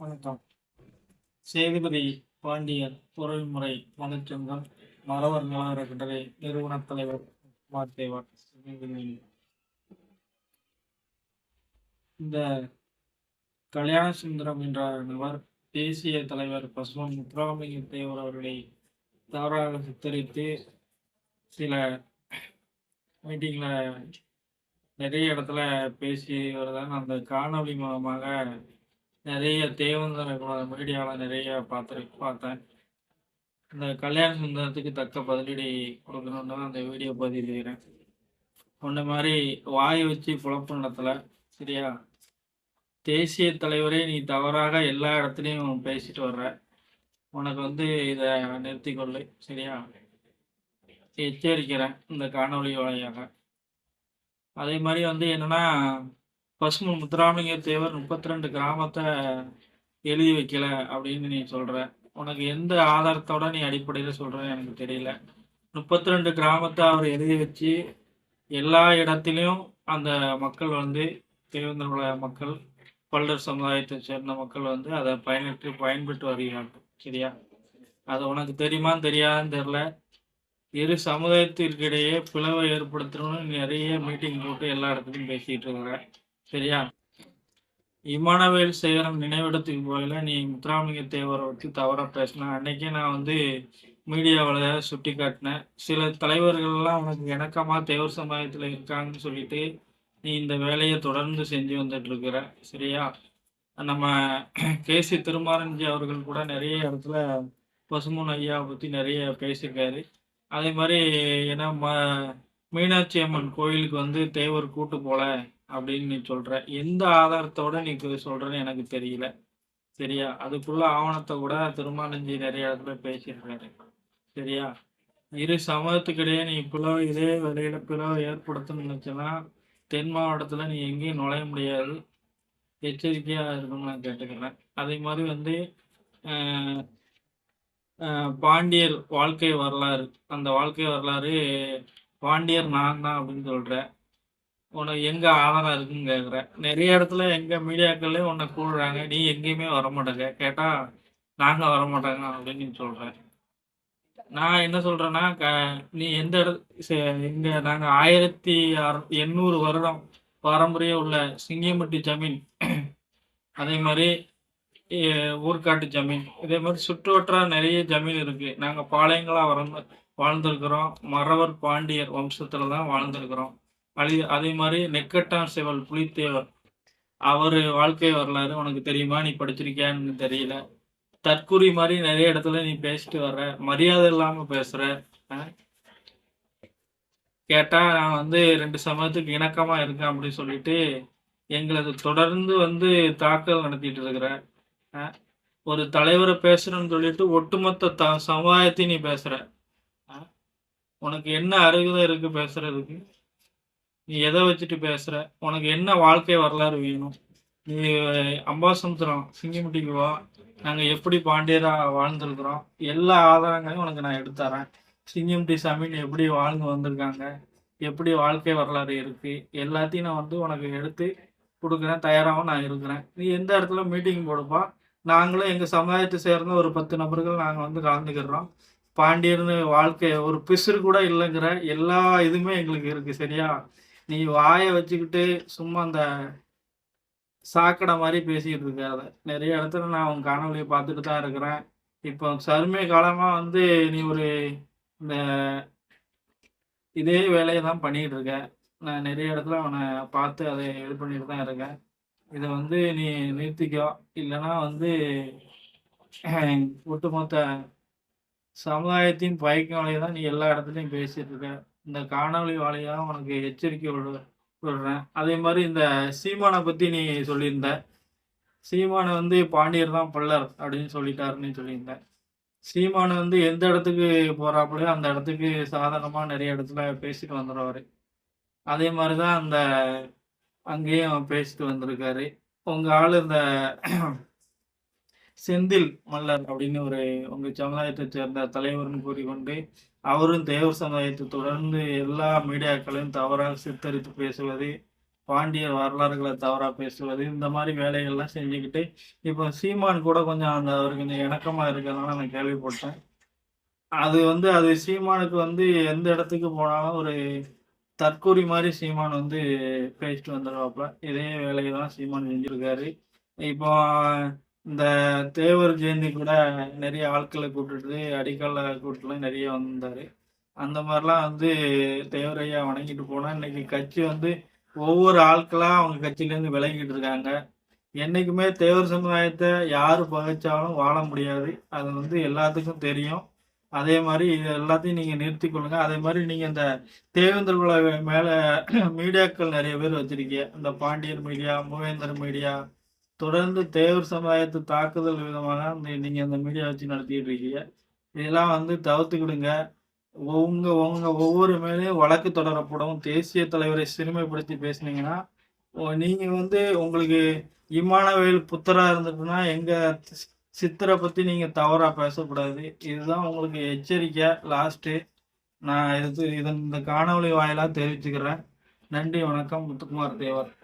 வணக்கம். சேதுபதி பாண்டியர் பொருள்முறை மதச்சங்கம் மறவர் நல கட்டளை நிறுவன தலைவர் மாத்தேவன் இந்த கல்யாண சுந்தரம் என்ற நபர் தேசிய தலைவர் பசுமன் முத்துராமலிங்க தேவர் அவர்களை தவறாக சித்தரித்து சில மீட்டிங்கில் நிறைய இடத்துல பேசி வருதான் அந்த காணொலி மூலமாக நிறைய தேவந்தர மீடியாவில் நிறைய பார்த்து பார்த்தேன். இந்த கல்யாண சுந்தரத்துக்கு தக்க பதிலடி கொடுக்கணும்னு தான் அந்த வீடியோ பதிவிடுகிறேன். ஒன்று மாதிரி வாயை வச்சு குழப்பம் நடத்தலை சரியா? தேசிய தலைவரே நீ தவறாக எல்லா இடத்துலையும் பேசிட்டு வர்ற. உனக்கு வந்து இதை நிறுத்திக்கொள்ளு சரியா? எச்சரிக்கிறேன் இந்த காணொளி வழியாக அதே மாதிரி வந்து என்னென்னா பசும முத்துராமலிங்க தேவர் முப்பத்தி ரெண்டு கிராமத்தை எழுதி வைக்கல அப்படின்னு நீ சொல்ற. உனக்கு எந்த ஆதாரத்தோட நீ அடிப்படையில சொல்ற எனக்கு தெரியல. முப்பத்தி ரெண்டு கிராமத்தை அவர் எழுதி வச்சு எல்லா இடத்திலையும் அந்த மக்கள் வந்து தேவேந்திர மக்கள் பல்லர் சமுதாயத்தை சேர்ந்த மக்கள் வந்து அதை பயனற்று பயன்பட்டு வருகிறார்கள். சரியா? அது உனக்கு தெரியுமான்னு தெரியாதுன்னு தெரியல. இரு சமுதாயத்திற்கிடையே பிளவை ஏற்படுத்தணும்னு நிறைய மீட்டிங் போட்டு எல்லா இடத்துலையும் பேசிட்டு இருக்கிறேன் சரியா? இமானவேல் சேகரம் நினைவிடத்துக்கு போயில நீ முத்துராமலிங்க தேவரை வச்சு தவறாக பேசின. அன்னைக்கே நான் வந்து மீடியாவில் சுட்டி காட்டினேன் சில தலைவர்கள்லாம் உனக்கு இணக்கமாக தேவர் சமுதாயத்தில் இருக்காங்கன்னு சொல்லிட்டு நீ இந்த வேலையை தொடர்ந்து செஞ்சு வந்துட்டு இருக்கிற. சரியா? நம்ம கேசி திருமாரஞ்சி அவர்கள் கூட நிறைய இடத்துல பசுமன் ஐயாவை பற்றி நிறைய பேசியிருக்காரு. அதே மாதிரி ஏன்னா ம மீனாட்சி அம்மன் கோயிலுக்கு வந்து தேவர் கூட்டு போல. அப்படின்னு நீ சொல்ற. எந்த ஆதாரத்தோட நீ இது சொல்றன்னு எனக்கு தெரியல. சரியா? அதுக்குள்ள ஆவணத்தை கூட திருமானஞ்சி நிறைய இடத்துல பேசியிருக்காரு. சரியா? இரு சமூகத்துக்கிடையே நீ பிளவு இதே வேலையில பிளவு ஏற்படுத்தணும்னு நினைச்சுன்னா தென் மாவட்டத்துல நீ எங்கேயும் நுழைய முடியாது. எச்சரிக்கையா இருக்கணும்னு நான் கேட்டுக்கிறேன். அதே மாதிரி வந்து பாண்டியர் வாழ்க்கை வரலாறு. அந்த வாழ்க்கை வரலாறு பாண்டியர் நான் தான் அப்படின்னு சொல்றேன் உனக்கு எங்க ஆதாரம் இருக்குன்னு கேக்குற. நிறைய இடத்துல எங்க மீடியாக்களே உன்னை கூடுறாங்க நீ எங்கேயுமே வர மாட்டேங்க கேட்டா நாங்க வர மாட்டாங்க அப்படின்னு நீ சொல்ற. நான் என்ன சொல்றேன்னா க- நீ எந்த இடத்து சே- நாங்க ஆயிரத்தி எண்ணூறு வருடம் பாரம்பரிய உள்ள சிங்கியம்பட்டி ஜமீன். அதே மாதிரி ஊர்காட்டு ஜமீன். இதே மாதிரி சுற்றுவட்டா நிறைய ஜமீன் இருக்கு. நாங்க பாளையங்களா வர வாழ்ந்திருக்கிறோம். மறவர் பாண்டியர் வம்சத்துல தான் வாழ்ந்திருக்கிறோம். அதே அதே மாதிரி நெக்கட்டான் செவல் புலித்தேவர். அவர் வாழ்க்கை வரலாறு உனக்கு தெரியுமா? நீ படிச்சிருக்கியான்னு தெரியல. தற்குறி மாதிரி நிறைய இடத்துல நீ பேசிட்டு வர்ற. மரியாதை இல்லாம பேசுற. அஹ்? கேட்டா நான் வந்து ரெண்டு சமயத்துக்கு இணக்கமா இருக்கேன் அப்படின்னு சொல்லிட்டு எங்களது தொடர்ந்து வந்து தாக்கல் நடத்திட்டு இருக்கிற ஒரு தலைவரை பேசுறேன்னு சொல்லிட்டு ஒட்டுமொத்த த சமுதாயத்தையும் நீ பேசுற. உனக்கு என்ன அருகதை இருக்கு பேசுறதுக்கு? நீ எதை வச்சுட்டு பேசுற? உனக்கு என்ன வாழ்க்கை வரலாறு வேணும்? நீ அம்பாசமுத்திரம் சிங்கிமுட்டிக்கு வா. நாங்கள் எப்படி பாண்டியரா வாழ்ந்துருக்குறோம்? எல்லா ஆதாரங்களையும் உனக்கு நான் எடுத்து தரேன். சிங்கிமுட்டி சாமின்னு எப்படி வாழ்ந்து வந்திருக்காங்க? எப்படி வாழ்க்கை வரலாறு இருக்கு? எல்லாத்தையும் நான் வந்து உனக்கு எடுத்து கொடுக்குறேன். தயாராகவும் நான் இருக்கிறேன். நீ எந்த இடத்துல மீட்டிங் போடுப்பா? நாங்களும் எங்கள் சமுதாயத்தை சேர்ந்த ஒரு பத்து நபர்கள் நாங்கள் வந்து கலந்துக்கிறோம். பாண்டியர்னு வாழ்க்கை ஒரு பிசுறு கூட இல்லைங்கிற எல்லா இதுவுமே எங்களுக்கு இருக்குது சரியா? நீ வாயை வச்சுக்கிட்டு சும்மா அந்த சாக்கடை மாதிரி பேசிக்கிட்டு இருக்காத. நிறைய இடத்துல நான் உன் காணொலியை பார்த்துட்டு தான் இருக்கிறேன். இப்போ சருமை காலமாக வந்து நீ ஒரு இந்த இதே வேலையை தான் பண்ணிட்டு இருக்க. நான் நிறைய இடத்துல அவனை பார்த்து அதை இது பண்ணிட்டு தான் இருக்கேன். இதை வந்து நீ நிறுத்திக்கோ. இல்லைன்னா வந்து ஒட்டுமொத்த சமுதாயத்தின் பயக்கும் வழியை தான் நீ எல்லா இடத்துலையும் பேசிட்டு இருக்க. இந்த காணொளி வாழையாக உனக்கு எச்சரிக்கை விடு விடுறேன். அதே மாதிரி இந்த சீமானை பற்றி நீ சொல்லியிருந்த. சீமானை வந்து பாண்டியர் தான் பல்லர் அப்படின்னு சொல்லிட்டாருன்னு சொல்லியிருந்தேன் சீமானை வந்து எந்த இடத்துக்கு போகிறாப்புலையோ அந்த இடத்துக்கு சாதாரணமாக நிறைய இடத்துல பேசிட்டு வந்துடுவார் அதே மாதிரி தான் அந்த அங்கேயும் பேசிட்டு வந்திருக்காரு. உங்கள் ஆள் இந்த செந்தில் மல்லர் அப்படின்னு ஒரு உங்கள் சமுதாயத்தை சேர்ந்த தலைவர்னு கூறிக்கொண்டு அவரும் தேவர் சமுதாயத்தை தொடர்ந்து எல்லா மீடியாக்களையும் தவறாக சித்தரித்து பேசுவது பாண்டியர் வரலாறுகளை தவறாக பேசுவது இந்த மாதிரி வேலைகள்லாம் செஞ்சுக்கிட்டு இப்போ சீமான் கூட கொஞ்சம் அந்த அவருக்கு கொஞ்சம் இணக்கமாக இருக்கிறதுனால நான் கேள்விப்பட்டேன். அது வந்து அது சீமானுக்கு வந்து எந்த இடத்துக்கு போனாலும் ஒரு தற்கூரி மாதிரி சீமான் வந்து பேசிட்டு வந்துடுவாப்புல இதே வேலையை தான் சீமான் செஞ்சிருக்காரு. இப்போ இந்த தேவர் ஜெயந்தி கூட நிறைய ஆட்களை கூப்பிட்டுட்டு அடிக்கல்ல கூப்பிட்டுலாம் நிறைய வந்தார். அந்த மாதிரிலாம் வந்து தேவரையா வணங்கிட்டு போனால் இன்னைக்கு கட்சி வந்து ஒவ்வொரு ஆட்களாக அவங்க கட்சியிலேருந்து விலகிட்டு இருக்காங்க. என்னைக்குமே தேவர் சமுதாயத்தை யார் பகைச்சாலும் வாழ முடியாது. அது வந்து எல்லாத்துக்கும் தெரியும். அதே மாதிரி இது எல்லாத்தையும் நீங்கள் நிறுத்தி கொள்ளுங்க. அதே மாதிரி நீங்கள் இந்த தேவேந்திர குல மேலே மீடியாக்கள் நிறைய பேர் வச்சிருக்கீங்க. இந்த பாண்டியர் மீடியா மூவேந்தர் மீடியா தொடர்ந்து தேவர் சமுதாயத்தை தாக்குதல் விதமாக இந்த நீங்க அந்த மீடியா வச்சு நடத்திட்டு இருக்கீங்க. இதெல்லாம் வந்து தவிர்த்துக்கிடுங்க. உங்க உங்க ஒவ்வொரு மேலேயும் வழக்கு தொடரப்படும். தேசிய தலைவரை சிறுமைப்படுத்தி பேசுனீங்கன்னா நீங்க வந்து உங்களுக்கு இமானவேல் புத்தரா இருந்துட்டுன்னா எங்க சி- சித்தரை பத்தி நீங்க தவறா பேசக்கூடாது. இதுதான் உங்களுக்கு எச்சரிக்கை லாஸ்ட் நான் இது இதன் இந்த காணொலி வாயிலாக தெரிவிச்சுக்கிறேன். நன்றி வணக்கம் முத்துக்குமார் தேவர்.